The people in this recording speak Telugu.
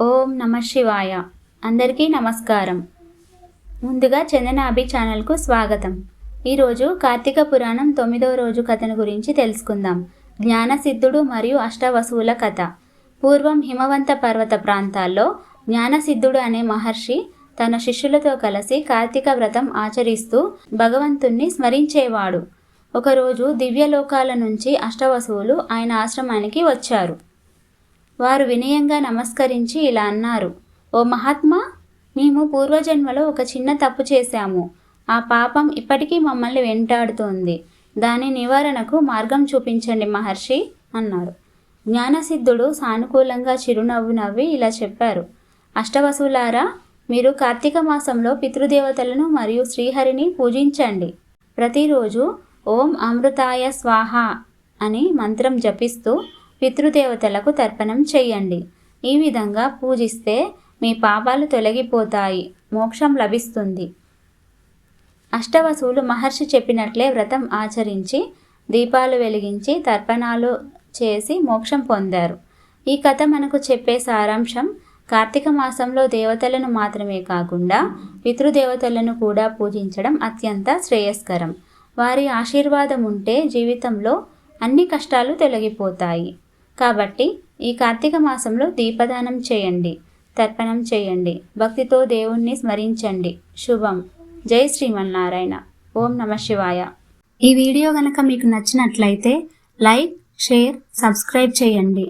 ఓం నమ శివాయ. అందరికీ నమస్కారం. ముందుగా చందనాభి ఛానల్కు స్వాగతం. ఈరోజు కార్తీక పురాణం తొమ్మిదవ రోజు కథను గురించి తెలుసుకుందాం. జ్ఞానసిద్ధుడు మరియు అష్టవసువుల కథ. పూర్వం హిమవంత పర్వత ప్రాంతాల్లో జ్ఞానసిద్ధుడు అనే మహర్షి తన శిష్యులతో కలిసి కార్తీక వ్రతం ఆచరిస్తూ భగవంతుణ్ణి స్మరించేవాడు. ఒకరోజు దివ్యలోకాల నుంచి అష్టవసువులు ఆయన ఆశ్రమానికి వచ్చారు. వారు వినయంగా నమస్కరించి ఇలా అన్నారు ఓ మహాత్మా మేము పూర్వజన్మలో ఒక చిన్న తప్పు చేశాము. ఆ పాపం ఇప్పటికీ మమ్మల్ని వెంటాడుతోంది. దాని నివారణకు మార్గం చూపించండి మహర్షి అన్నారు జ్ఞానసిద్ధుడు సానుకూలంగా చిరునవ్వు నవ్వి ఇలా చెప్పారు అష్టవసులారా మీరు కార్తీక మాసంలో పితృదేవతలను మరియు శ్రీహరిని పూజించండి. ప్రతిరోజు ఓం అమృతాయ స్వాహ అని మంత్రం జపిస్తూ పితృదేవతలకు తర్పణం చేయండి ఈ విధంగా పూజిస్తే మీ పాపాలు తొలగిపోతాయి. మోక్షం లభిస్తుంది. అష్టవసువులు మహర్షి చెప్పినట్లే వ్రతం ఆచరించి దీపాలు వెలిగించి తర్పణాలు చేసి మోక్షం పొందారు. ఈ కథ మనకు చెప్పే సారాంశం కార్తీక మాసంలో దేవతలను మాత్రమే కాకుండా పితృదేవతలను కూడా పూజించడం అత్యంత శ్రేయస్కరం. వారి ఆశీర్వాదం ఉంటే జీవితంలో అన్ని కష్టాలు తొలగిపోతాయి. కాబట్టి ఈ కార్తీక మాసంలో దీపదానం చేయండి తర్పణం చేయండి భక్తితో దేవుణ్ణి స్మరించండి. శుభం. జై శ్రీమన్నారాయణ. ఓం నమ శివాయ. ఈ వీడియో గనక మీకు నచ్చినట్లయితే లైక్ షేర్ సబ్స్క్రైబ్ చేయండి.